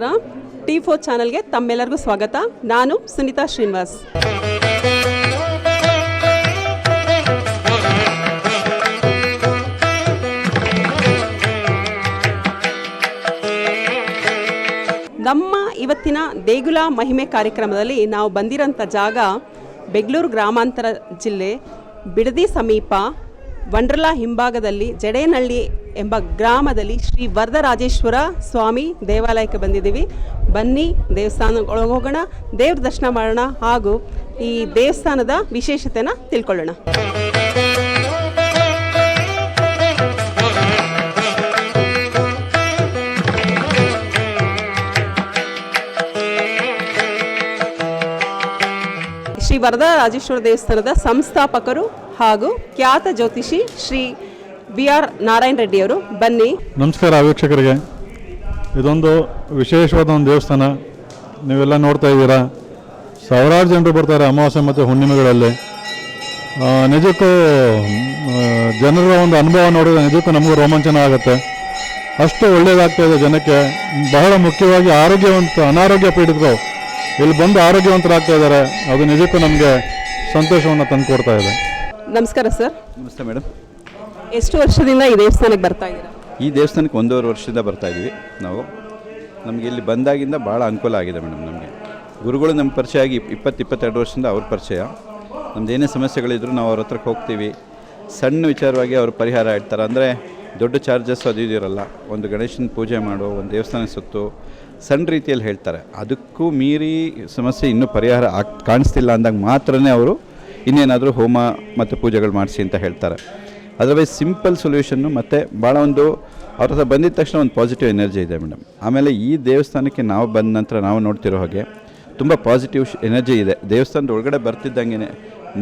ನಮಸ್ಕಾರ. T four ಚಾನಲ್ಗೆ ತಮ್ಮೆಲ್ಲರಿಗೂ ಸ್ವಾಗತ. ನಾನು ಸುನೀತಾ ಶ್ರೀನಿವಾಸ್. ನಮ್ಮ ಇವತ್ತಿನ ದೇಗುಲ ಮಹಿಮೆ ಕಾರ್ಯಕ್ರಮದಲ್ಲಿ ನಾವು ಬಂದಿರೋಂಥ ಜಾಗ ಬೆಂಗಳೂರು ಗ್ರಾಮಾಂತರ ಜಿಲ್ಲೆ ಬಿಡದಿ ಸಮೀಪ ವಂಡ್ರಲಾ ಹಿಂಭಾಗದಲ್ಲಿ ಜಡೇನಹಳ್ಳಿ ಎಂಬ ಗ್ರಾಮದಲ್ಲಿ ಶ್ರೀ ವರದರಾಜೇಶ್ವರ ಸ್ವಾಮಿ ದೇವಾಲಯಕ್ಕೆ ಬಂದಿದ್ದೀವಿ. ಬನ್ನಿ ದೇವಸ್ಥಾನ ಒಳಗೆ ಹೋಗೋಣ ದೇವ್ರ ದರ್ಶನ ಮಾಡೋಣ ಹಾಗೂ ಈ ದೇವಸ್ಥಾನದ ವಿಶೇಷತೆನ ತಿಳ್ಕೊಳ್ಳೋಣ. ಶ್ರೀ ವರದರಾಜೇಶ್ವರ ದೇವಸ್ಥಾನದ ಸಂಸ್ಥಾಪಕರು ಹಾಗೂ ಖ್ಯಾತ ಜ್ಯೋತಿಷಿ ಶ್ರೀ ಬಿ ಆರ್ ನಾರಾಯಣ ರೆಡ್ಡಿಯವರು ಬನ್ನಿ. ನಮಸ್ಕಾರ ವೀಕ್ಷಕರಿಗೆ. ಇದೊಂದು ವಿಶೇಷವಾದ ಒಂದು ದೇವಸ್ಥಾನ. ನೀವೆಲ್ಲ ನೋಡ್ತಾ ಇದ್ದೀರಾ? ಸಾವಿರಾರು ಜನರು ಬರ್ತಾರೆ ಅಮಾವಾಸ್ಯೆ ಮತ್ತು ಹುಣ್ಣಿಮೆಗಳಲ್ಲಿ. ನಿಜಕ್ಕೂ ಜನರ ಒಂದು ಅನುಭವ ನೋಡಿದ್ರೆ ನಿಜಕ್ಕೂ ನಮಗೂ ರೋಮಾಂಚನ ಆಗುತ್ತೆ. ಅಷ್ಟು ಒಳ್ಳೆಯದಾಗ್ತಾ ಇದೆ ಜನಕ್ಕೆ. ಬಹಳ ಮುಖ್ಯವಾಗಿ ಆರೋಗ್ಯವಂತ, ಅನಾರೋಗ್ಯ ಪೀಡಿತರು. ಇಲ್ಲಿ ಬಂದು ಆರೋಗ್ಯವಂತರಾಗ್ತಾ ಇದ್ದಾರೆ. ಅದು ನಿಜಕ್ಕೂ ನಮಗೆ ಸಂತೋಷವನ್ನು ತಂದುಕೊಡ್ತಾ ಇದೆ. ನಮಸ್ಕಾರ ಸರ್. ನಮಸ್ತೆ ಮೇಡಮ್. ಎಷ್ಟು ವರ್ಷದಿಂದ ಈ ದೇವಸ್ಥಾನಕ್ಕೆ ಬರ್ತಾ ಇದ್ದೀರಾ? ಈ ದೇವಸ್ಥಾನಕ್ಕೆ ಒಂದೂವರೆ ವರ್ಷದಿಂದ ಬರ್ತಾ ಇದ್ದೀವಿ ನಾವು. ನಮಗೆ ಇಲ್ಲಿ ಬಂದಾಗಿಂದ ಭಾಳ ಅನುಕೂಲ ಆಗಿದೆ ಮೇಡಮ್ ನಮಗೆ. ಗುರುಗಳು ನಮ್ಮ ಪರಿಚಯ ಆಗಿ ಇಪ್ಪತ್ತು ಇಪ್ಪತ್ತೆರಡು ವರ್ಷದಿಂದ ಅವ್ರ ಪರಿಚಯ. ನಮ್ದು ಏನೇ ಸಮಸ್ಯೆಗಳಿದ್ರು ನಾವು ಅವ್ರ ಹತ್ರಕ್ಕೆ ಹೋಗ್ತೀವಿ. ಸಣ್ಣ ವಿಚಾರವಾಗಿ ಅವರು ಪರಿಹಾರ ಇಡ್ತಾರೆ ಅಂದರೆ ದೊಡ್ಡ ಚಾರ್ಜಸ್ ಅದು ಇದಿರಲ್ಲ ಇರಲ್ಲ. ಒಂದು ಗಣೇಶನ ಪೂಜೆ ಮಾಡು ಒಂದು ದೇವಸ್ಥಾನ ಸುತ್ತು ಸಣ್ಣ ರೀತಿಯಲ್ಲಿ ಹೇಳ್ತಾರೆ. ಅದಕ್ಕೂ ಮೀರಿ ಸಮಸ್ಯೆ ಇನ್ನೂ ಪರಿಹಾರ ಆಗ್, ಕಾಣಿಸ್ತಿಲ್ಲ ಅಂದಾಗ ಮಾತ್ರನೇ ಅವರು ಇನ್ನೇನಾದರೂ ಹೋಮ ಮತ್ತು ಪೂಜೆಗಳು ಮಾಡಿಸಿ ಅಂತ ಹೇಳ್ತಾರೆ. ಅದರ್ವೈಸ್ ಸಿಂಪಲ್ ಸೊಲ್ಯೂಷನ್ನು ಮತ್ತು ಭಾಳ ಒಂದು ಅವ್ರ ಹತ್ರ ಬಂದಿದ ತಕ್ಷಣ ಒಂದು ಪಾಸಿಟಿವ್ ಎನರ್ಜಿ ಇದೆ ಮೇಡಮ್. ಆಮೇಲೆ ಈ ದೇವಸ್ಥಾನಕ್ಕೆ ನಾವು ಬಂದ ನಂತರ ನಾವು ನೋಡ್ತಿರೋ ಹಾಗೆ ತುಂಬ ಪಾಸಿಟಿವ್ ಎನರ್ಜಿ ಇದೆ. ದೇವಸ್ಥಾನದ ಒಳಗಡೆ ಬರ್ತಿದ್ದಂಗೆ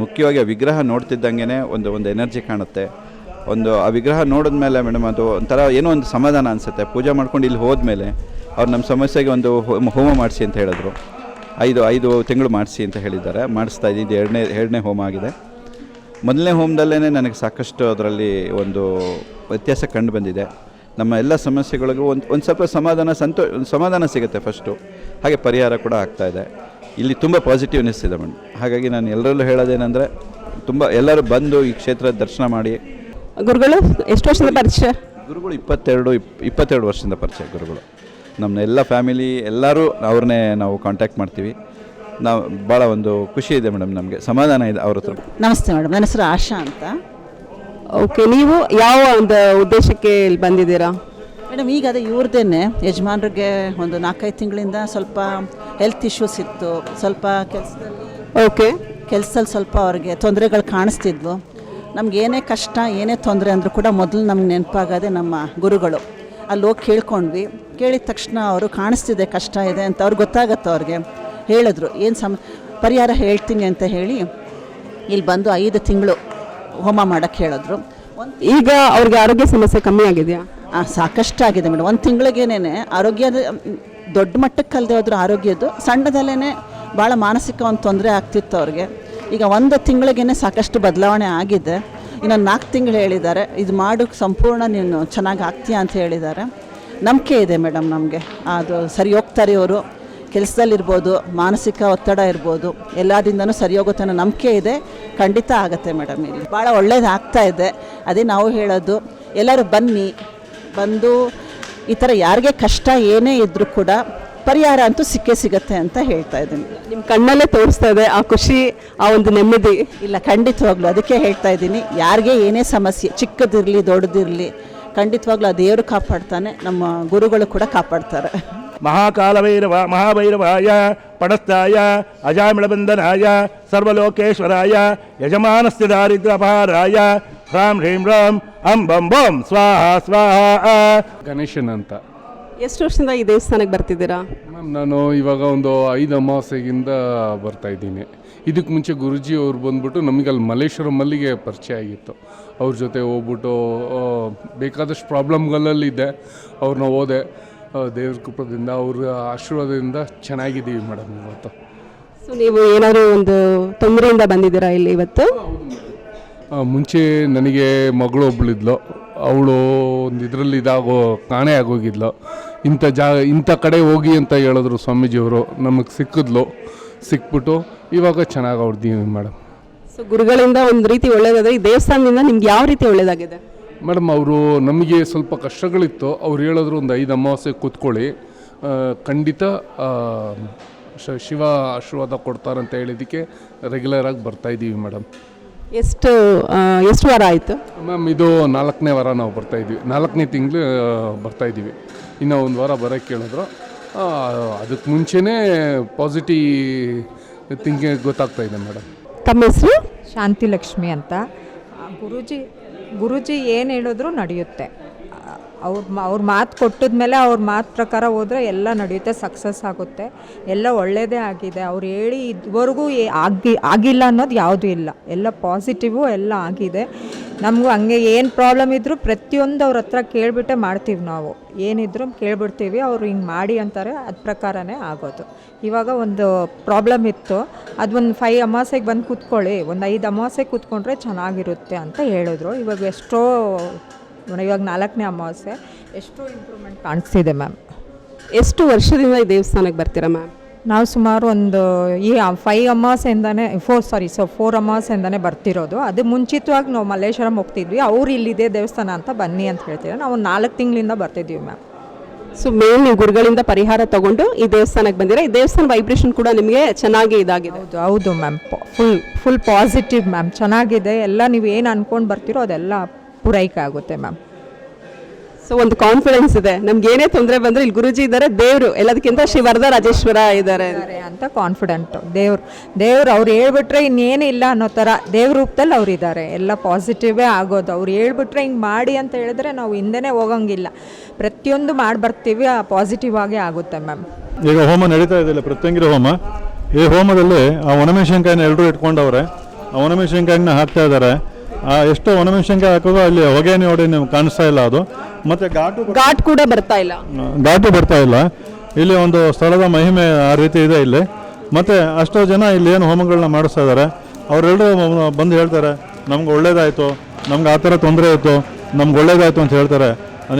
ಮುಖ್ಯವಾಗಿ ವಿಗ್ರಹ ನೋಡ್ತಿದ್ದಂಗೆ ಒಂದು ಒಂದು ಎನರ್ಜಿ ಕಾಣುತ್ತೆ. ಒಂದು ಆ ವಿಗ್ರಹ ನೋಡಿದ್ಮೇಲೆ ಮೇಡಮ್ ಅದು ಒಂಥರ ಏನೋ ಒಂದು ಸಮಾಧಾನ ಅನಿಸುತ್ತೆ. ಪೂಜೆ ಮಾಡ್ಕೊಂಡು ಇಲ್ಲಿ ಹೋದ್ಮೇಲೆ ಅವ್ರು ನಮ್ಮ ಸಮಸ್ಯೆಗೆ ಒಂದು ಹೋಮ ಮಾಡಿಸಿ ಅಂತ ಹೇಳಿದ್ರು. ಐದು ಐದು ತಿಂಗಳು ಮಾಡಿಸಿ ಅಂತ ಹೇಳಿದ್ದಾರೆ. ಮಾಡಿಸ್ತಾ ಇದ್ದೀನಿ. ಇದು ಎರಡನೇ ಎರಡನೇ ಹೋಮ ಆಗಿದೆ. ಮೊದಲನೇ ಹೋಮದಲ್ಲೇ ನನಗೆ ಸಾಕಷ್ಟು ಅದರಲ್ಲಿ ಒಂದು ವ್ಯತ್ಯಾಸ ಕಂಡು ಬಂದಿದೆ. ನಮ್ಮ ಎಲ್ಲ ಸಮಸ್ಯೆಗಳಿಗೂ ಒಂದು ಒಂದು ಸ್ವಲ್ಪ ಸಮಾಧಾನ ಸಂತೋ, ಸಮಾಧಾನ ಸಿಗುತ್ತೆ ಫಸ್ಟು. ಹಾಗೆ ಪರಿಹಾರ ಕೂಡ ಆಗ್ತಾ ಇದೆ. ಇಲ್ಲಿ ತುಂಬ ಪಾಸಿಟಿವ್ನೆಸ್ ಇದೆ ಮೇಡಮ್. ಹಾಗಾಗಿ ನಾನು ಎಲ್ಲರಲ್ಲೂ ಹೇಳೋದೇನೆಂದರೆ, ತುಂಬ ಎಲ್ಲರೂ ಬಂದು ಈ ಕ್ಷೇತ್ರದ ದರ್ಶನ ಮಾಡಿ ಗುರುಗಳು ಎಷ್ಟು ವರ್ಷದ ಪರಿಚಯ? ಗುರುಗಳು ಇಪ್ಪತ್ತೆರಡು ಇಪ್ ಇಪ್ಪತ್ತೆರಡು ವರ್ಷದಿಂದ ಪರಿಚಯ ಗುರುಗಳು. ನಮ್ಮ ಎಲ್ಲ ಫ್ಯಾಮಿಲಿ ಎಲ್ಲರೂ ಅವ್ರನ್ನೇ ನಾವು ಕಾಂಟ್ಯಾಕ್ಟ್ ಮಾಡ್ತೀವಿ. ನಾವು ಭಾಳ ಒಂದು ಖುಷಿ ಇದೆ ಮೇಡಮ್ ನಮಗೆ ಸಮಾಧಾನ ಇದೆ ಅವ್ರ ಹತ್ರ. ನಮಸ್ತೆ ಮೇಡಮ್ ನನ್ನ ಹೆಸರು ಆಶಾ ಅಂತ. ಓಕೆ ನೀವು ಯಾವ ಒಂದು ಉದ್ದೇಶಕ್ಕೆ ಇಲ್ಲಿ ಬಂದಿದ್ದೀರಾ? ಮೇಡಮ್ ಈಗ ಅದೇ ಇವ್ರದ್ದೇನೆ ಯಜಮಾನ್ರಿಗೆ ಒಂದು ನಾಲ್ಕೈದು ತಿಂಗಳಿಂದ ಸ್ವಲ್ಪ ಹೆಲ್ತ್ ಇಶ್ಯೂಸ್ ಇತ್ತು ಸ್ವಲ್ಪ ಕೆಲಸದಲ್ಲಿ ಓಕೆ. ಕೆಲಸದಲ್ಲಿ ಸ್ವಲ್ಪ ಅವ್ರಿಗೆ ತೊಂದರೆಗಳು ಕಾಣಿಸ್ತಿದ್ವು. ನಮ್ಗೆ ಏನೇ ಕಷ್ಟ ಏನೇ ತೊಂದರೆ ಅಂದರೂ ಕೂಡ ಮೊದಲು ನಮ್ಗೆ ನೆನಪಾಗೋದೆ ನಮ್ಮ ಗುರುಗಳು. ಅಲ್ಲಿ ಹೋಗಿ ಕೇಳ್ಕೊಂಡ್ವಿ. ಕೇಳಿದ ತಕ್ಷಣ ಅವರು ಕಾಣಿಸ್ತಿದೆ ಕಷ್ಟ ಇದೆ ಅಂತ ಅವ್ರಿಗೆ ಗೊತ್ತಾಗತ್ತೆ ಅವ್ರಿಗೆ. ಹೇಳಿದ್ರು ಏನು ಸಮ ಪರಿಹಾರ ಹೇಳ್ತೀನಿ ಅಂತ ಹೇಳಿ ಇಲ್ಲಿ ಬಂದು ಐದು ತಿಂಗಳು ಹೋಮ ಮಾಡೋಕ್ಕೆ ಹೇಳಿದ್ರು. ಒಂದು ಈಗ ಅವ್ರಿಗೆ ಆರೋಗ್ಯ ಸಮಸ್ಯೆ ಕಮ್ಮಿ ಆಗಿದೆಯಾ? ಸಾಕಷ್ಟು ಆಗಿದೆ ಮೇಡಮ್ ಒಂದು ತಿಂಗಳಿಗೇನೆ ಆರೋಗ್ಯದ ದೊಡ್ಡ ಮಟ್ಟಕ್ಕೆ ಕಲ್ದೆ ಹೋದ್ರು ಆರೋಗ್ಯದ್ದು ಸಣ್ಣದಲ್ಲೇ ಭಾಳ ಮಾನಸಿಕ ಒಂದು ತೊಂದರೆ ಆಗ್ತಿತ್ತು ಅವ್ರಿಗೆ. ಈಗ ಒಂದು ತಿಂಗಳಿಗೇನೆ ಸಾಕಷ್ಟು ಬದಲಾವಣೆ ಆಗಿದೆ. ಇನ್ನೊಂದು ನಾಲ್ಕು ತಿಂಗಳು ಹೇಳಿದ್ದಾರೆ. ಇದು ಮಾಡೋಕ್ಕೆ ಸಂಪೂರ್ಣ ನೀನು ಚೆನ್ನಾಗಿ ಆಗ್ತೀಯಾ ಅಂತ ಹೇಳಿದ್ದಾರೆ. ನಂಬಿಕೆ ಇದೆ ಮೇಡಮ್ ನಮಗೆ. ಅದು ಸರಿ ಹೋಗ್ತಾರೆ ಇವರು. ಕೆಲಸದಲ್ಲಿರ್ಬೋದು, ಮಾನಸಿಕ ಒತ್ತಡ ಇರ್ಬೋದು, ಎಲ್ಲದಿಂದನೂ ಸರಿ ಹೋಗುತ್ತೆ ಅನ್ನೋ ನಂಬಿಕೆ ಇದೆ. ಖಂಡಿತ ಆಗುತ್ತೆ ಮೇಡಮ್ ಇಲ್ಲಿ ಭಾಳ ಒಳ್ಳೇದಾಗ್ತಾ ಇದೆ. ಅದೇ ನಾವು ಹೇಳೋದು, ಎಲ್ಲರೂ ಬನ್ನಿ. ಬಂದು ಈ ಥರ ಯಾರಿಗೆ ಕಷ್ಟ ಏನೇ ಇದ್ದರೂ ಕೂಡ ಪರಿಹಾರ ಅಂತೂ ಸಿಕ್ಕೇ ಸಿಗತ್ತೆ ಅಂತ ಹೇಳ್ತಾ ಇದ್ದೀನಿ. ನಿಮ್ಮ ಕಣ್ಣಲ್ಲೇ ತೋರಿಸ್ತಾ ಇದೆ ಆ ಖುಷಿ ಆ ಒಂದು ನೆಮ್ಮದಿ. ಇಲ್ಲ ಖಂಡಿತವಾಗ್ಲೂ ಅದಕ್ಕೆ ಹೇಳ್ತಾ ಇದ್ದೀನಿ. ಯಾರಿಗೆ ಏನೇ ಸಮಸ್ಯೆ ಚಿಕ್ಕದಿರಲಿ ದೊಡ್ಡದಿರಲಿ ಖಂಡಿತವಾಗ್ಲೂ ಆ ದೇವರು ಕಾಪಾಡ್ತಾನೆ ನಮ್ಮ ಗುರುಗಳು ಕೂಡ ಕಾಪಾಡ್ತಾರೆ. ಮಹಾಕಾಲಭೈರವ ಮಹಾಭೈರವಾಯ ಪಡಸ್ತಾಯ ಅಜಾಮಿಳಬಂಧನಾಯ ಸರ್ವಲೋಕೇಶ್ವರಾಯ ಯಜಮಾನಸ್ಯ ದಾರಿದ್ರ್ಯಪಹಾರಾಯ ರಾಮ್ ಹ್ರೀಂ ರಾಮ್ ಅಂಬಂ ಬಂ ಸ್ವಾಹ ಸ್ವಾಹ. ಗಣೇಶನ್ ಅಂತ ಎಷ್ಟು ವರ್ಷದಿಂದ ಈ ದೇವಸ್ಥಾನಕ್ಕೆ ಬರ್ತಿದ್ದೀರಾ? ಮ್ಯಾಮ್ ನಾನು ಇವಾಗ ಒಂದು ಐದು ಅಮಾವಾಸ್ಯೆಗಿಂದ ಬರ್ತಾ ಇದ್ದೀನಿ. ಇದಕ್ಕೆ ಮುಂಚೆ ಗುರುಜಿ ಅವ್ರು ಬಂದ್ಬಿಟ್ಟು ನಮಗೆ ಅಲ್ಲಿ ಮಲ್ಲೇಶ್ವರ ಮಲ್ಲಿಗೆ ಪರಿಚಯ ಆಗಿತ್ತು. ಅವ್ರ ಜೊತೆ ಹೋಗ್ಬಿಟ್ಟು ಆ, ಬೇಕಾದಷ್ಟು ಪ್ರಾಬ್ಲಮ್ಗಳಲ್ಲಿದ್ದೆ. ಅವ್ರನ್ನ ಹೋದೆ. ಆ, ದೇವ್ರ ಕೃಪದಿಂದ ಅವ್ರ ಆಶೀರ್ವಾದದಿಂದ ಚೆನ್ನಾಗಿದ್ದೀವಿ ಮೇಡಮ್ ಇವತ್ತು. ಸೊ ನೀವು ಏನಾದರೂ ಒಂದು ತೊಂದರೆಯಿಂದ ಬಂದಿದ್ದೀರಾ ಇಲ್ಲಿ ಇವತ್ತು? ಆ, ಮುಂಚೆ ನನಗೆ ಮಗಳು ಒಬ್ಳಿದ್ಲು ಅವಳು ಒಂದು ಇದರಲ್ಲಿ ಇದಾಗೋ ಕಾಣೆ ಆಗೋಗಿದ್ಲು. ಇಂಥ ಜಾ ಇಂಥ ಕಡೆ ಹೋಗಿ ಅಂತ ಹೇಳಿದ್ರು ಸ್ವಾಮೀಜಿಯವರು. ನಮಗೆ ಸಿಕ್ಕಿದ್ಲು. ಸಿಕ್ಬಿಟ್ಟು ಇವಾಗ ಚೆನ್ನಾಗಿ ಅವ್ರದ್ದೀವಿ ಮೇಡಮ್. ಸೊ ಗುರುಗಳಿಂದ ಒಂದು ರೀತಿ ಒಳ್ಳೇದಾದ್ರೆ ಈ ದೇವಸ್ಥಾನದಿಂದ ನಿಮ್ಗೆ ಯಾವ ರೀತಿ ಒಳ್ಳೇದಾಗಿದೆ? ಮೇಡಮ್ ಅವರು ನಮಗೆ ಸ್ವಲ್ಪ ಕಷ್ಟಗಳಿತ್ತು. ಅವ್ರು ಹೇಳಿದ್ರು ಒಂದು ಐದು ಅಮಾವಾಸ್ಯೆ ಕೂತ್ಕೊಳ್ಳಿ. ಖಂಡಿತ ಶಿವ ಆಶೀರ್ವಾದ ಕೊಡ್ತಾರಂತ ಹೇಳಿದ್ದಕ್ಕೆ ರೆಗ್ಯುಲರಾಗಿ ಬರ್ತಾಯಿದ್ದೀವಿ ಮೇಡಮ್. ಎಷ್ಟು ಎಷ್ಟು ವಾರ ಆಯಿತು? ಮ್ಯಾಮ್ ಇದು ನಾಲ್ಕನೇ ವಾರ ನಾವು ಬರ್ತಾ ಬರ್ತಾಯಿದ್ವಿ ನಾಲ್ಕನೇ ತಿಂಗಳು ಬರ್ತಾ ಇದ್ದೀವಿ. ಇನ್ನು ಒಂದು ವಾರ ಬರೋಕ್ಕೆ ಕೇಳಿದ್ರು. ಅದಕ್ಕೆ ಮುಂಚೆನೇ ಪಾಸಿಟಿವ್ ಥಿಂಕಿಂಗ್ ಗೊತ್ತಾಗ್ತಾ ಇದೆ ಮೇಡಮ್ ತಮ್ಮ ಹೆಸರು? ಶಾಂತಿ ಲಕ್ಷ್ಮಿ ಅಂತ ಗುರುಜಿ ಗುರೂಜಿ ಏನು ಹೇಳಿದ್ರು ನಡೆಯುತ್ತೆ. ಅವ್ರ ಅವ್ರ ಮಾತು ಕೊಟ್ಟಿದ್ಮೇಲೆ ಅವ್ರ ಮಾತು ಪ್ರಕಾರ ಹೋದರೆ ಎಲ್ಲ ನಡೆಯುತ್ತೆ ಸಕ್ಸಸ್ ಆಗುತ್ತೆ. ಎಲ್ಲ ಒಳ್ಳೆಯದೇ ಆಗಿದೆ. ಅವ್ರು ಹೇಳಿ ಇದುವರೆಗೂ ಆಗಿ, ಆಗಿಲ್ಲ ಅನ್ನೋದು ಯಾವುದೂ ಇಲ್ಲ. ಎಲ್ಲ ಪಾಸಿಟಿವು ಎಲ್ಲ ಆಗಿದೆ. ನಮಗೂ ಹಂಗೆ ಏನು ಪ್ರಾಬ್ಲಮ್ ಇದ್ದರೂ ಪ್ರತಿಯೊಂದು ಅವ್ರ ಹತ್ರ ಕೇಳಿಬಿಟ್ಟೆ ಮಾಡ್ತೀವಿ ನಾವು. ಏನಿದ್ರೂ ಕೇಳಿಬಿಡ್ತೀವಿ, ಅವ್ರು ಹಿಂಗೆ ಮಾಡಿ ಅಂತಾರೆ ಅದ್ರ ಪ್ರಕಾರನೇ ಆಗೋದು. ಇವಾಗ ಒಂದು ಪ್ರಾಬ್ಲಮ್ ಇತ್ತು. ಅದು ಒಂದು ಫೈವ್ ಅಮಾಸೆಗೆ ಬಂದು ಕೂತ್ಕೊಳ್ಳಿ. ಒಂದು ಐದು ಅಮಾಸೆ ಕೂತ್ಕೊಂಡ್ರೆ ಚೆನ್ನಾಗಿರುತ್ತೆ ಅಂತ ಹೇಳಿದ್ರು. ಇವಾಗ ಎಷ್ಟೋ ಇವಾಗ ನಾಲ್ಕನೇ ಅಮಾವಾಸ್ಯೆ. ಎಷ್ಟು ಇಂಪ್ರೂವ್ಮೆಂಟ್ ಕಾಣಿಸ್ತಿದೆ ಮ್ಯಾಮ್ ಎಷ್ಟು ವರ್ಷದಿಂದ ಈ ದೇವಸ್ಥಾನಕ್ಕೆ ಬರ್ತೀರಾ ಮ್ಯಾಮ್ ನಾವು ಸುಮಾರು ಒಂದು ಈ ಫೈವ್ ಅಮಾಸೆಯಿಂದನೇ ಫೋರ್ ಸಾರಿ ಸೊ ಫೋರ್ ಅಮಾಸೆಯಿಂದನೇ ಬರ್ತಿರೋದು. ಅದು ಮುಂಚಿತವಾಗಿ ನಾವು ಮಲ್ಲೇಶ್ವರಂ ಹೋಗ್ತಿದ್ವಿ. ಅವ್ರು ಇಲ್ಲಿದೆ ದೇವಸ್ಥಾನ ಅಂತ ಬನ್ನಿ ಅಂತ ಹೇಳ್ತಿದ್ರು ನಾವು ನಾಲ್ಕು ತಿಂಗಳಿಂದ ಬರ್ತಿದ್ವಿ ಮ್ಯಾಮ್ ಸೊ ಮೇನ್ ನೀವು ಗುರುಗಳಿಂದ ಪರಿಹಾರ ತಗೊಂಡು ಈ ದೇವಸ್ಥಾನಕ್ಕೆ ಬಂದಿರ? ಈ ದೇವಸ್ಥಾನ ವೈಬ್ರೇಷನ್ ಕೂಡ ನಿಮಗೆ ಚೆನ್ನಾಗಿ ಇದಾಗಿದೆ. ಹೌದು ಹೌದು ma'am full full positive ma'am ಚೆನ್ನಾಗಿದೆ. ಎಲ್ಲ ನೀವು ಏನು ಅನ್ಕೊಂಡು ಬರ್ತಿರೋ ಅದೆಲ್ಲ ಪೂರೈಕೆ ಆಗುತ್ತೆ ಮ್ಯಾಮ್ ಸೊ ಒಂದು ಕಾನ್ಫಿಡೆನ್ಸ್ ಇದೆ. ನಮ್ಗೆ ಏನೇ ತೊಂದರೆ ಬಂದ್ರೆ ಇಲ್ಲಿ ಗುರುಜಿ ಇದ್ದಾರೆ ದೇವರು ಎಲ್ಲದಕ್ಕಿಂತ ಶ್ರೀ ವರದ ರಾಜೇಶ್ವರ ಇದ್ದಾರೆ. ಅಂತ ಕಾನ್ಫಿಡೆಂಟು ದೇವ್ರು ದೇವ್ರು ಅವ್ರು ಹೇಳ್ಬಿಟ್ರೆ ಇನ್ನೇನು ಇಲ್ಲ ಅನ್ನೋ ಥರ ದೇವ್ರ ರೂಪದಲ್ಲಿ ಅವ್ರು ಇದ್ದಾರೆ. ಎಲ್ಲ ಪಾಸಿಟಿವೇ ಆಗೋದು. ಅವ್ರು ಹೇಳ್ಬಿಟ್ರೆ ಹಿಂಗೆ ಮಾಡಿ ಅಂತ ಹೇಳಿದ್ರೆ ನಾವು ಹಿಂದೆನೇ ಹೋಗಂಗಿಲ್ಲ. ಪ್ರತಿಯೊಂದು ಮಾಡಿ ಬರ್ತೀವಿ ಆ ಪಾಸಿಟಿವ್ ಆಗೇ ಆಗುತ್ತೆ ಮ್ಯಾಮ್ ಈಗ ಹೋಮ ನಡೀತಾ ಇದೆಯಲ್ಲ ಪ್ರತ್ಯಂಗಿರಿ ಹೋಮ. ಈ ಹೋಮದಲ್ಲಿ ಆ ಒಣಮೆಣಸಿನ್ಕಾಯಿನ ಎಲ್ಲರೂ ಇಟ್ಕೊಂಡವ್ರೆ. ಆ ಒಣಮೆಣಸಿನ್ಕಾಯಿನ ಹಾಕ್ತಾ ಇದ್ದಾರೆ. ಎಷ್ಟು ಒಣಮೆಣಸಿನ್ಕಾಯಿ ಹಾಕೋದು ಅಲ್ಲಿ ಹೊಗೆ ನೋಡಿ ನಿಮ್ಗೆ ಕಾಣಿಸ್ತಾ ಇಲ್ಲ ಅದು. ಮತ್ತೆ ಘಾಟು ಘಾಟ್ ಕೂಡ ಬರ್ತಾ ಇಲ್ಲ. ಘಾಟು ಬರ್ತಾ ಇಲ್ಲ. ಇಲ್ಲಿ ಒಂದು ಸ್ಥಳದ ಮಹಿಮೆ ಆ ರೀತಿ ಇದೆ ಇಲ್ಲಿ. ಮತ್ತೆ ಅಷ್ಟೋ ಜನ ಇಲ್ಲಿ ಏನು ಹೋಮಗಳನ್ನ ಮಾಡಿಸ್ತಾ ಇದ್ದಾರೆ ಅವರೆಲ್ಲರೂ ಬಂದು ಹೇಳ್ತಾರೆ ನಮ್ಗೆ ಒಳ್ಳೇದಾಯಿತು ನಮ್ಗೆ ಆ ಥರ ತೊಂದರೆ ಇತ್ತು ನಮ್ಗೆ ಒಳ್ಳೇದಾಯಿತು ಅಂತ ಹೇಳ್ತಾರೆ.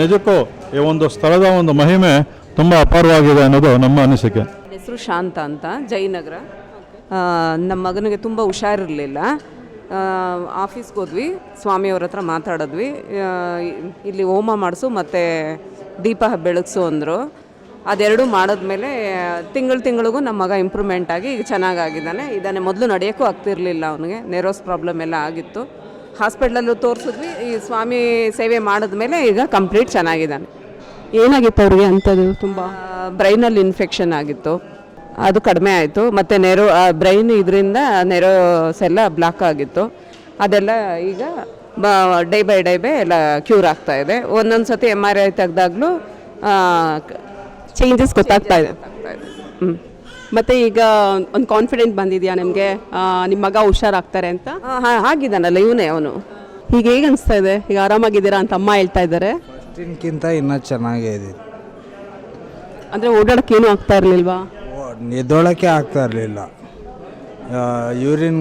ನಿಜಕ್ಕೂ ಈ ಒಂದು ಸ್ಥಳದ ಒಂದು ಮಹಿಮೆ ತುಂಬ ಅಪಾರವಾಗಿದೆ ಅನ್ನೋದು ನಮ್ಮ ಅನಿಸಿಕೆ. ಹೆಸರು ಶಾಂತ ಅಂತ ಜಯನಗರ ನಮ್ಮ ಮಗನಿಗೆ ತುಂಬ ಹುಷಾರಿರಲಿಲ್ಲ. ಆಫೀಸ್ಗೆ ಹೋದ್ವಿ ಸ್ವಾಮಿಯವ್ರ ಹತ್ರ ಮಾತಾಡಿದ್ವಿ. ಇಲ್ಲಿ ಹೋಮ ಮಾಡಿಸು ಮತ್ತು ದೀಪ ಬೆಳಗ್ಸು ಅಂದರು. ಅದೆರಡೂ ಮಾಡಿದ್ಮೇಲೆ ತಿಂಗಳು ತಿಂಗಳಿಗೂ ನಮ್ಮ ಮಗ ಇಂಪ್ರೂವ್ಮೆಂಟ್ ಆಗಿ ಈಗ ಚೆನ್ನಾಗಾಗಿದ್ದಾನೆ. ಇದ್ದಾನೆ ಮೊದಲು ನಡೆಯೋಕ್ಕೂ ಆಗ್ತಿರಲಿಲ್ಲ ಅವನಿಗೆ. ನೆರೋಸ್ ಪ್ರಾಬ್ಲಮ್ ಎಲ್ಲ ಆಗಿತ್ತು. ಹಾಸ್ಪಿಟ್ಲಲ್ಲೂ ತೋರಿಸಿದ್ವಿ ಈ ಸ್ವಾಮಿ ಸೇವೆ ಮಾಡಿದ್ಮೇಲೆ ಈಗ ಕಂಪ್ಲೀಟ್ ಚೆನ್ನಾಗಿದ್ದಾನೆ. ಏನಾಗಿತ್ತು ಅವ್ರಿಗೆ ಅಂಥದ್ದು ತುಂಬ? ಬ್ರೈನಲ್ಲಿ ಇನ್ಫೆಕ್ಷನ್ ಆಗಿತ್ತು. ಅದು ಕಡಿಮೆ ಆಯಿತು. ಮತ್ತು ನೆರೋ ಬ್ರೈನ್ ಇದರಿಂದ ನೆರೋಸ್ ಎಲ್ಲ ಬ್ಲಾಕ್ ಆಗಿತ್ತು. ಅದೆಲ್ಲ ಈಗ ಬ ಡೇ ಬೈ ಡೇ ಬೈ ಎಲ್ಲ ಕ್ಯೂರ್ ಆಗ್ತಾ ಇದೆ. ಒಂದೊಂದು ಸತಿ ಎಂ ಆರ್ ಐ ತೆಗೆದಾಗಲೂ ಚೇಂಜಸ್ ಗೊತ್ತಾಗ್ತಾ ಇದೆ. ಹ್ಞೂ ಮತ್ತೆ ಈಗ ಒಂದು ಕಾನ್ಫಿಡೆಂಟ್ ಬಂದಿದೆಯಾ ನಿಮಗೆ? ನಿಮ್ಮ ಮಗ ಹುಷಾರಾಗ್ತಾರೆ ಅಂತ? ಹಾಂ ಆಗಿದ್ದಾನಲ್ಲ ಇವನೇ ಅವನು. ಈಗ ಹೇಗೆ ಅನಿಸ್ತಾ ಇದೆ? ಈಗ ಆರಾಮಾಗಿದ್ದೀರಾ ಅಂತ ಅಮ್ಮ ಹೇಳ್ತಾ ಇದ್ದಾರೆ. ಫಸ್ಟಿನ್ಕಿಂತ ಇನ್ನೂ ಚೆನ್ನಾಗೇ ಇದೆ. ಅಂದರೆ ಓಡಾಡೋಕ್ಕೇನು ಏನೂ ಆಗ್ತಾ ಇರಲಿಲ್ವಾ? ಎದ್ದೋಳಕ್ಕೆ ಆಗ್ತಾ ಇರಲಿಲ್ಲ. ಯೂರಿನ್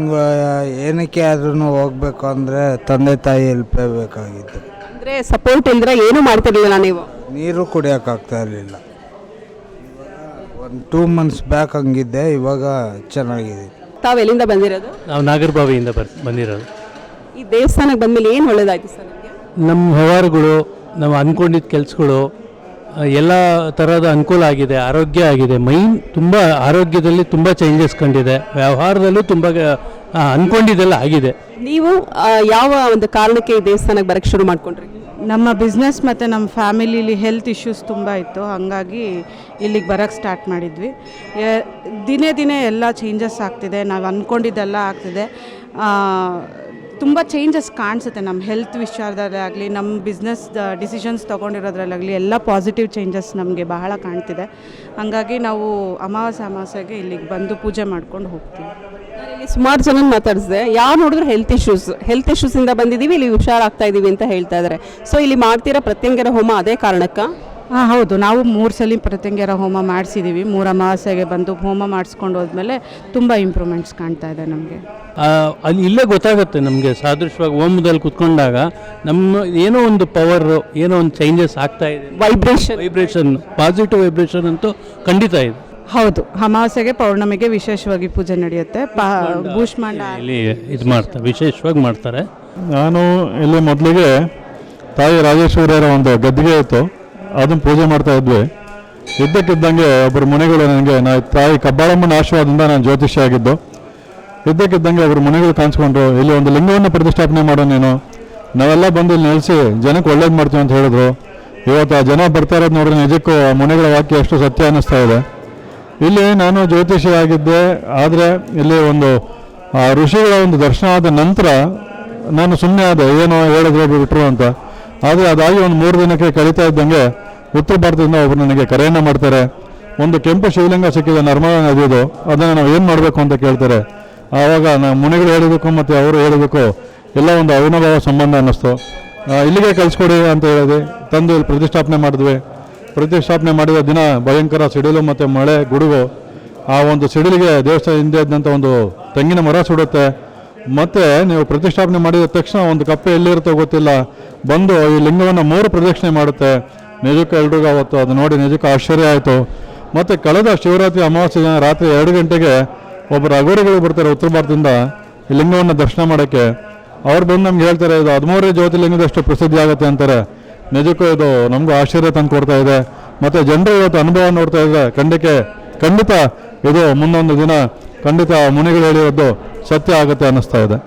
ಏನಕ್ಕೆ ಆದ್ರೂ ಹೋಗ್ಬೇಕು ಅಂದರೆ ತಂದೆ ತಾಯಿ ಹೆಲ್ಪೇ ಬೇಕಾಗಿತ್ತು. ಅಂದರೆ ಸಪೋರ್ಟ್ ಇಲ್ದ್ರೆ ಏನು ಮಾಡ್ತಿರ್ಲಿಲ್ಲ ನೀವು? ನೀರು ಕುಡಿಯೋಕ್ಕಾಗ್ತಾ ಇರಲಿಲ್ಲ. ಒಂದು ಟೂ ಮಂತ್ಸ್ ಬ್ಯಾಕ್ ಹಂಗಿದ್ದೆ ಇವಾಗ ಚೆನ್ನಾಗಿದೆ. ತಾವು ಎಲ್ಲಿಂದ ಬಂದಿರೋದು? ನಾವು ನಾಗರಬಾವಿಯಿಂದ ಬರ್ ಬಂದಿರೋದು. ಈ ದೇವಸ್ಥಾನಕ್ಕೆ ಬಂದಮೇಲೆ ಏನು ಒಳ್ಳೇದಾಯ್ತು ಸರ್ ನಿಮಗೆ? ನಮ್ಮ ವ್ಯವಹಾರಗಳು ನಾವು ಅಂದ್ಕೊಂಡಿದ್ದ ಕೆಲಸಗಳು ಎಲ್ಲ ಥರದ ಅನುಕೂಲ ಆಗಿದೆ ಆರೋಗ್ಯ ಆಗಿದೆ. ಮೈನ್ ತುಂಬ ಆರೋಗ್ಯದಲ್ಲಿ ತುಂಬ ಚೇಂಜಸ್ ಕಂಡಿದೆ. ವ್ಯವಹಾರದಲ್ಲೂ ತುಂಬ ಅಂದ್ಕೊಂಡಿದ್ದೆಲ್ಲ ಆಗಿದೆ. ನೀವು ಆ, ಯಾವ ಒಂದು ಕಾರಣಕ್ಕೆ ಈ ದೇವಸ್ಥಾನಕ್ಕೆ ಬರಕ್ಕೆ ಶುರು ಮಾಡ್ಕೊಂಡ್ರಿ? ನಮ್ಮ ಬಿಸ್ನೆಸ್ ಮತ್ತು ನಮ್ಮ ಫ್ಯಾಮಿಲಿಲಿ ಹೆಲ್ತ್ ಇಶ್ಯೂಸ್ ತುಂಬ ಇತ್ತು. ಹಾಗಾಗಿ ಇಲ್ಲಿಗೆ ಬರೋಕ್ಕೆ ಸ್ಟಾರ್ಟ್ ಮಾಡಿದ್ವಿ. ಎ- ದಿನೇ ದಿನೇ ಎಲ್ಲ ಚೇಂಜಸ್ ಆಗ್ತಿದೆ. ನಾವು ಅಂದ್ಕೊಂಡಿದ್ದೆಲ್ಲ ಆಗ್ತಿದೆ. ತುಂಬ ಚೇಂಜಸ್ ಕಾಣಿಸುತ್ತೆ ನಮ್ಮ ಹೆಲ್ತ್ ವಿಚಾರದಲ್ಲೇ ಆಗಲಿ ನಮ್ಮ ಬಿಸ್ನೆಸ್ ಡಿಸಿಷನ್ಸ್ ತೊಗೊಂಡಿರೋದ್ರಲ್ಲಾಗಲಿ ಎಲ್ಲ ಪಾಸಿಟಿವ್ ಚೇಂಜಸ್ ನಮಗೆ ಬಹಳ ಕಾಣ್ತಿದೆ. ಹಾಗಾಗಿ ನಾವು ಅಮಾವಾಸ್ಯೆ ಅಮಾವಾಸ್ಯೆಗೆ ಇಲ್ಲಿಗೆ ಬಂದು ಪೂಜೆ ಮಾಡ್ಕೊಂಡು ಹೋಗ್ತೀವಿ. ಇಲ್ಲಿ ಸುಮಾರು ಜನ ಮಾತಾಡಿಸಿದೆ. ಯಾರು ನೋಡಿದ್ರು ಹೆಲ್ತ್ ಇಶ್ಯೂಸ್ ಹೆಲ್ತ್ ಇಶ್ಯೂಸಿಂದ ಬಂದಿದ್ದೀವಿ ಇಲ್ಲಿ ಹುಷಾರಾಗ್ತಾ ಇದ್ದೀವಿ ಅಂತ ಹೇಳ್ತಾ ಇದ್ದಾರೆ ಸೊ ಇಲ್ಲಿ ಮಾಡ್ತಿರೋ ಪ್ರತ್ಯಂಗರ ಹೋಮ ಅದೇ ಕಾರಣಕ್ಕ? ಹಾಂ ಹೌದು. ನಾವು ಮೂರು ಸಲ ಪ್ರತ್ಯಂಗ್ಯರ ಹೋಮ ಮಾಡಿಸಿದ್ದೀವಿ ಮೂರು ಅಮಾವಾಸ್ಯೆಗೆ ಬಂದು ಹೋಮ ಮಾಡಿಸ್ಕೊಂಡು ಹೋದ್ಮೇಲೆ ತುಂಬ ಇಂಪ್ರೂವ್ಮೆಂಟ್ಸ್ ಕಾಣ್ತಾ ಇದೆ ನಮಗೆ. ಅಲ್ಲಿ ಇಲ್ಲೇ ಗೊತ್ತಾಗುತ್ತೆ ನಮಗೆ ಸಾದೃಶ್ಯವಾಗಿ ಹೋಮದಲ್ಲಿ ಕುತ್ಕೊಂಡಾಗ ನಮ್ಮ ಏನೋ ಒಂದು ಪವರ್ ಏನೋ ಒಂದು ಚೇಂಜಸ್ ಆಗ್ತಾ ಇದೆ. ವೈಬ್ರೇಷನ್ ವೈಬ್ರೇಷನ್ ಪಾಸಿಟಿವ್ ವೈಬ್ರೇಷನ್ ಅಂತೂ ಖಂಡಿತ ಇದೆ. ಹೌದು. ಅಮಾವಾಸ್ಯೆಗೆ ಪೌರ್ಣಮಿಗೆ ವಿಶೇಷವಾಗಿ ಪೂಜೆ ನಡೆಯುತ್ತೆ. ಪಾ ಭೂಷ್ಮಾಂಡ. ಇಲ್ಲಿ ಇದು ಮಾಡ್ತಾರೆ ವಿಶೇಷವಾಗಿ ಮಾಡ್ತಾರೆ. ನಾನು ಇಲ್ಲಿ ಮೊದಲಿಗೆ ತಾಯಿ ರಾಜೇಶ್ವರಿಯರ ಒಂದು ಗದ್ದಿಗೆ ಇತ್ತು ಅದನ್ನು ಪೂಜೆ ಮಾಡ್ತಾ ಇದ್ವಿ. ಇದ್ದಕ್ಕಿದ್ದಂಗೆ ಒಬ್ಬರು ಮುನಿಗಳು ನನಗೆ, ನಾ ತಾಯಿ ಕಬ್ಬಾಳಮ್ಮನ ಆಶೀರ್ವಾದದಿಂದ ನಾನು ಜ್ಯೋತಿಷಿ ಆಗಿದ್ದು. ಇದ್ದಕ್ಕಿದ್ದಂಗೆ ಒಬ್ಬರು ಮುನಿಗಳು ಕಾಣಿಸ್ಕೊಂಡ್ರು. ಇಲ್ಲಿ ಒಂದು ಲಿಂಗವನ್ನು ಪ್ರತಿಷ್ಠಾಪನೆ ಮಾಡೋ ನೀನು. ನಾವೆಲ್ಲ ಬಂದು ಇಲ್ಲಿ ನಿಲ್ಲಿಸಿ ಜನಕ್ಕೆ ಒಳ್ಳೇದು ಮಾಡ್ತೀವಿ ಅಂತ ಹೇಳಿದ್ರು. ಇವತ್ತು ಆ ಜನ ಬರ್ತಾ ಇರೋದು ನೋಡಿದ್ರೆ ನಿಜಕ್ಕೂ ಮುನಿಗಳ ವಾಕ್ಯ ಎಷ್ಟು ಸತ್ಯ ಅನ್ನಿಸ್ತಾ ಇದೆ. ಇಲ್ಲಿ ನಾನು ಜ್ಯೋತಿಷಿ ಆಗಿದ್ದೆ, ಆದರೆ ಇಲ್ಲಿ ಒಂದು, ಆ ಋಷಿಗಳ ಒಂದು ದರ್ಶನ ಆದ ನಂತರ ನಾನು ಸುಮ್ಮನೆ ಆದೆ, ಏನೋ ಹೇಳಿದ್ರು ಬಿಟ್ಟರು ಅಂತ. ಆದರೆ ಅದಾಗಿ ಒಂದು ಮೂರು ದಿನಕ್ಕೆ ಕಳೀತಾ ಇದ್ದಂಗೆ ಉತ್ತರ ಭಾರತದಿಂದ ಒಬ್ಬರು ನನಗೆ ಕರೆಯನ್ನು ಮಾಡ್ತಾರೆ. ಒಂದು ಕೆಂಪು ಶಿವಲಿಂಗ ಸಿಕ್ಕಿದೆ, ನರ್ಮದಾ ನದಿದು ಅದನ್ನು ನಾವು ಏನು ಮಾಡಬೇಕು ಅಂತ ಕೇಳ್ತಾರೆ. ಆವಾಗ ನಾವು ಮುನಿಗಳು ಹೇಳಬೇಕು ಮತ್ತು ಅವರು ಹೇಳಬೇಕು. ಎಲ್ಲ ಒಂದು ಅವಿನಾಭಾವ ಸಂಬಂಧ ಅನ್ನಿಸ್ತು. ಇಲ್ಲಿಗೆ ಕಲಿಸ್ಕೊಡಿ ಅಂತ ಹೇಳಿದ್ವಿ ತಂದು ಇಲ್ಲಿ ಪ್ರತಿಷ್ಠಾಪನೆ ಮಾಡಿದ್ವಿ. ಪ್ರತಿಷ್ಠಾಪನೆ ಮಾಡಿದ ದಿನ ಭಯಂಕರ ಸಿಡಿಲು ಮತ್ತು ಮಳೆ ಗುಡುಗು. ಆ ಒಂದು ಸಿಡಿಲಿಗೆ ದೇವಸ್ಥಾನ ಹಿಂದೆ ಇದ್ದಂಥ ಒಂದು ತೆಂಗಿನ ಮರ ಸುಡುತ್ತೆ. ಮತ್ತು ನೀವು ಪ್ರತಿಷ್ಠಾಪನೆ ಮಾಡಿದ ತಕ್ಷಣ ಒಂದು ಕಪ್ಪೆ ಎಲ್ಲಿರುತ್ತೋ ಗೊತ್ತಿಲ್ಲ. ಬಂದು ಈ ಲಿಂಗವನ್ನು ಮೂರು ಪ್ರದಕ್ಷಿಣೆ ಮಾಡುತ್ತೆ. ನಿಜಕ್ಕೂ ಎಲ್ರಿಗೂ ಅವತ್ತು ಅದು ನೋಡಿ ನಿಜಕ್ಕೂ ಆಶ್ಚರ್ಯ ಆಯಿತು. ಮತ್ತು ಕಳೆದ ಶಿವರಾತ್ರಿ ಅಮಾವಾಸ್ಯೆ ದಿನ ರಾತ್ರಿ ಎರಡು ಗಂಟೆಗೆ ಒಬ್ಬರು ಅಗೋರಿಗಳು ಬರ್ತಾರೆ ಉತ್ತರ ಭಾರತದಿಂದ ಈ ಲಿಂಗವನ್ನು ದರ್ಶನ ಮಾಡೋಕ್ಕೆ. ಅವ್ರು ಬಂದು ನಮ್ಗೆ ಹೇಳ್ತಾರೆ, ಇದು ಹದಿಮೂರನೇ ಜ್ಯೋತಿರ್ಲಿಂಗದಷ್ಟು ಪ್ರಸಿದ್ಧಿ ಆಗುತ್ತೆ ಅಂತಾರೆ. ನಿಜಕ್ಕೂ ಇದು ನಮಗೂ ಆಶ್ಚರ್ಯ ತಂದು ಕೊಡ್ತಾ ಇದೆ. ಮತ್ತು ಜನರು ಇವತ್ತು ಅನುಭವ ನೋಡ್ತಾ ಇದ್ದಾರೆ, ಖಂಡಿಕೆ, ಖಂಡಿತ ಇದು ಮುಂದೊಂದು ದಿನ ಖಂಡಿತ ಮುನಿಗಳು ಹೇಳಿರೋದು ಸತ್ಯ ಆಗುತ್ತೆ ಅನ್ನಿಸ್ತಾ ಇದೆ.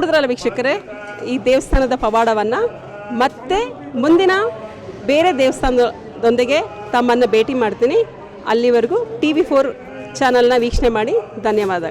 ನೋಡಿದ್ರಲ್ಲ ವೀಕ್ಷಕರೇ, ಈ ದೇವಸ್ಥಾನದ ಪವಾಡವನ್ನು. ಮತ್ತೆ ಮುಂದಿನ ಬೇರೆ ದೇವಸ್ಥಾನದೊಂದಿಗೆ ತಮ್ಮನ್ನು ಭೇಟಿ ಮಾಡ್ತೀನಿ. ಅಲ್ಲಿವರೆಗೂ ಟಿ ವಿ ಫೋರ್ ಚಾನಲ್ನ ವೀಕ್ಷಣೆ ಮಾಡಿ, ಧನ್ಯವಾದ.